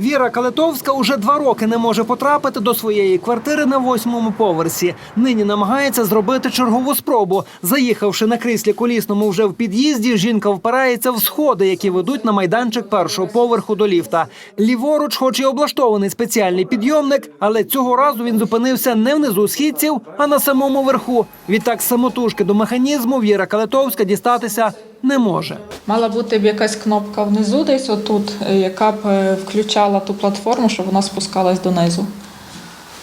Віра Калитовська уже два роки не може потрапити до своєї квартири на восьмому поверсі. Нині намагається зробити чергову спробу. Заїхавши на кріслі колісному вже в під'їзді, жінка впирається в сходи, які ведуть на майданчик першого поверху до ліфта. Ліворуч, хоч і облаштований спеціальний підйомник, але цього разу він зупинився не внизу східців, а на самому верху. Відтак самотужки до механізму Віра Калитовська дістатися не може. Мала бути б якась кнопка внизу, десь отут, е, яка б е, включала ту платформу, щоб вона спускалась донизу.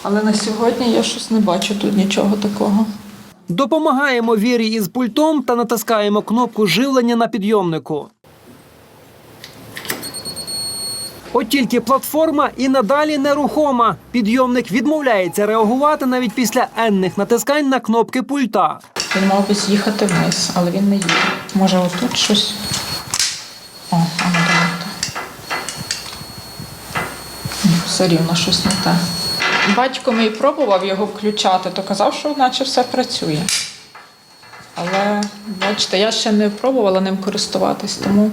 Але на сьогодні я щось не бачу тут нічого такого. Допомагаємо Вірі із пультом та натискаємо кнопку живлення на підйомнику. От тільки платформа і надалі нерухома. Підйомник відмовляється реагувати навіть після енних натискань на кнопки пульта. Він мав би з'їхати вниз, але він не їде. Може, отут щось. О, а ну давайте. Все рівно щось не те. Батько мій пробував його включати, то казав, що наче все працює. Але бачите, я ще не пробувала ним користуватись, тому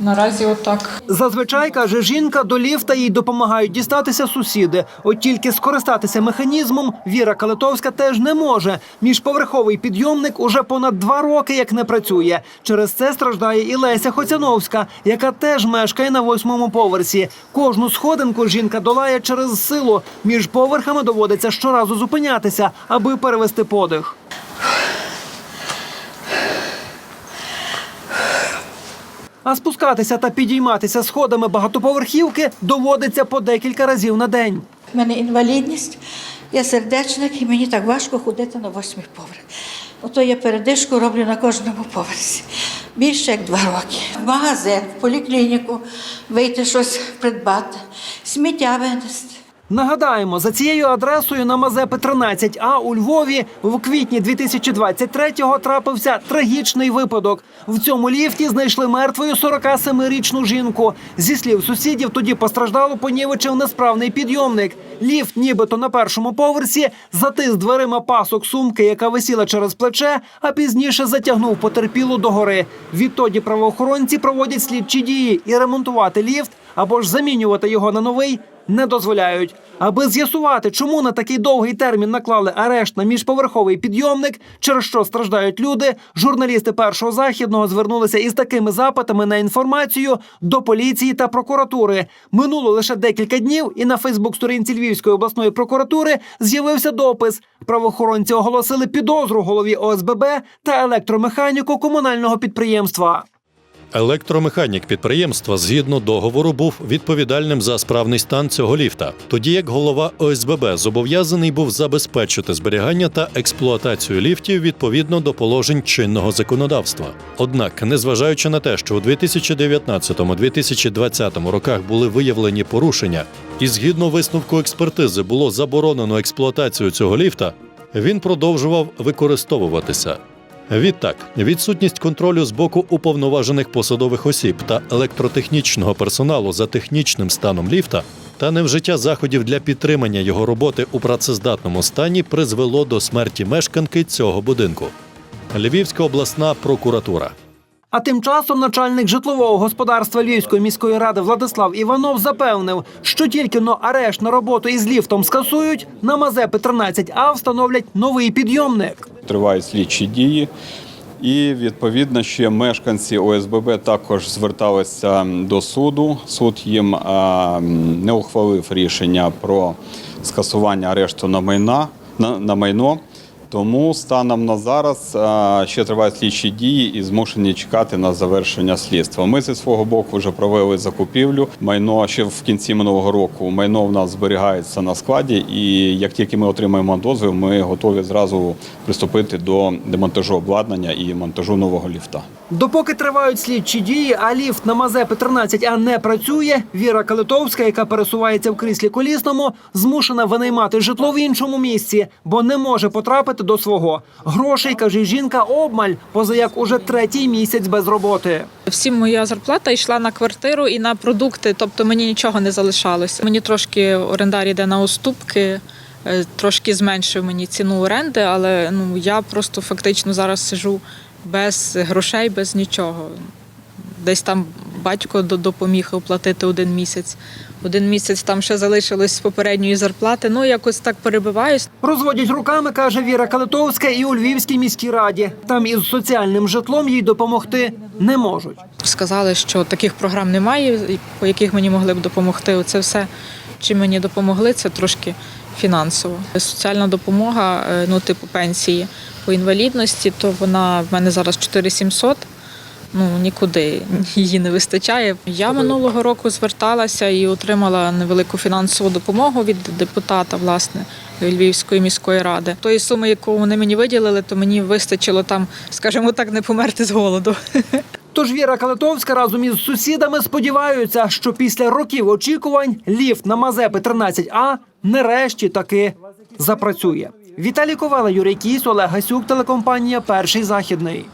наразі отак. Зазвичай каже жінка, до ліфта їй допомагають дістатися сусіди. От тільки скористатися механізмом Віра Калитовська теж не може. Міжповерховий підйомник уже понад два роки як не працює. Через це страждає і Леся Хоцяновська, яка теж мешкає на восьмому поверсі. Кожну сходинку жінка долає через силу. Між поверхами доводиться щоразу зупинятися, аби перевести подих. А спускатися та підійматися сходами багатоповерхівки доводиться по декілька разів на день. У мене інвалідність, я сердечник і мені так важко ходити на восьмий поверх. Ото я передишку роблю на кожному поверсі. Більше як два роки. В магазин, в поліклініку вийти щось придбати, сміття винести. Нагадаємо, за цією адресою на Мазепи 13А у Львові в квітні 2023-го трапився трагічний випадок. В цьому ліфті знайшли мертвою 47-річну жінку. Зі слів сусідів, тоді постраждало понівечив несправний підйомник. Ліфт, нібито на першому поверсі, затис дверима пасок сумки, яка висіла через плече, а пізніше затягнув потерпілу догори. Відтоді правоохоронці проводять слідчі дії і ремонтувати ліфт або ж замінювати його на новий не дозволяють. Аби з'ясувати, чому на такий довгий термін наклали арешт на міжповерховий підйомник, через що страждають люди, журналісти першого західного звернулися із такими запитами на інформацію до поліції та прокуратури. Минуло лише декілька днів, і на Фейсбук-сторінці Львівської обласної прокуратури з'явився допис. Правоохоронці оголосили підозру голові ОСББ та електромеханіку комунального підприємства. Електромеханік підприємства згідно договору був відповідальним за справний стан цього ліфта, тоді як голова ОСББ зобов'язаний був забезпечити зберігання та експлуатацію ліфтів відповідно до положень чинного законодавства. Однак, незважаючи на те, що у 2019-2020 роках були виявлені порушення, і згідно висновку експертизи було заборонено експлуатацію цього ліфта, він продовжував використовуватися. Відтак, відсутність контролю з боку уповноважених посадових осіб та електротехнічного персоналу за технічним станом ліфта та невжиття заходів для підтримання його роботи у працездатному стані призвело до смерті мешканки цього будинку. Львівська обласна прокуратура. А тим часом начальник житлового господарства Львівської міської ради Владислав Іванов запевнив, що тільки но арешт на роботу із ліфтом скасують, на Мазепи 13А встановлять новий підйомник. тривають слідчі дії. І відповідно ще мешканці ОСББ також зверталися до суду. Суд їм а, не ухвалив рішення про скасування арешту на майна на, на майно. Тому станом на зараз ще тривають слідчі дії і змушені чекати на завершення слідства. Ми зі свого боку вже провели закупівлю. Майно ще в кінці минулого року. Майно в нас зберігається на складі, і як тільки ми отримаємо дозвіл, ми готові зразу приступити до демонтажу обладнання і монтажу нового ліфта. Допоки тривають слідчі дії, а ліфт на Мазепи 13А не працює, Віра Калитовська, яка пересувається в кріслі колісному, змушена винаймати житло в іншому місці, бо не може потрапити до свого. Грошей, каже жінка, обмаль, поза як уже третій місяць без роботи. Всі моя зарплата йшла на квартиру і на продукти, тобто мені нічого не залишалося. Мені трошки орендар йде на уступки, е, трошки зменшив мені ціну оренди, але ну я просто фактично зараз сижу без грошей, без нічого. Десь там батько допоміг оплатити один місяць. Один місяць там ще залишилось з попередньої зарплати. Ну, якось так перебиваюсь. Розводять руками, каже Віра Калитовська, і у Львівській міській раді. Там із соціальним житлом їй допомогти не можуть. Сказали, що таких програм немає, по яких мені могли б допомогти. Оце все, чим мені допомогли, це трошки фінансово. Соціальна допомога, е, ну, типу пенсії по інвалідності, то вона в мене зараз 4700. Ну нікуди її не вистачає. Я минулого року зверталася і отримала невелику фінансову допомогу від депутата, власне, Львівської міської ради. Тої суми, яку вони мені виділили, то мені вистачило там, скажімо так, не померти з голоду. Тож Віра Калитовська разом із сусідами сподіваються, що після років очікувань ліфт на Мазепи 13А нарешті таки запрацює. Віталій Ковала, Юрій Кіс, Олег Гасюк, телекомпанія Перший західний.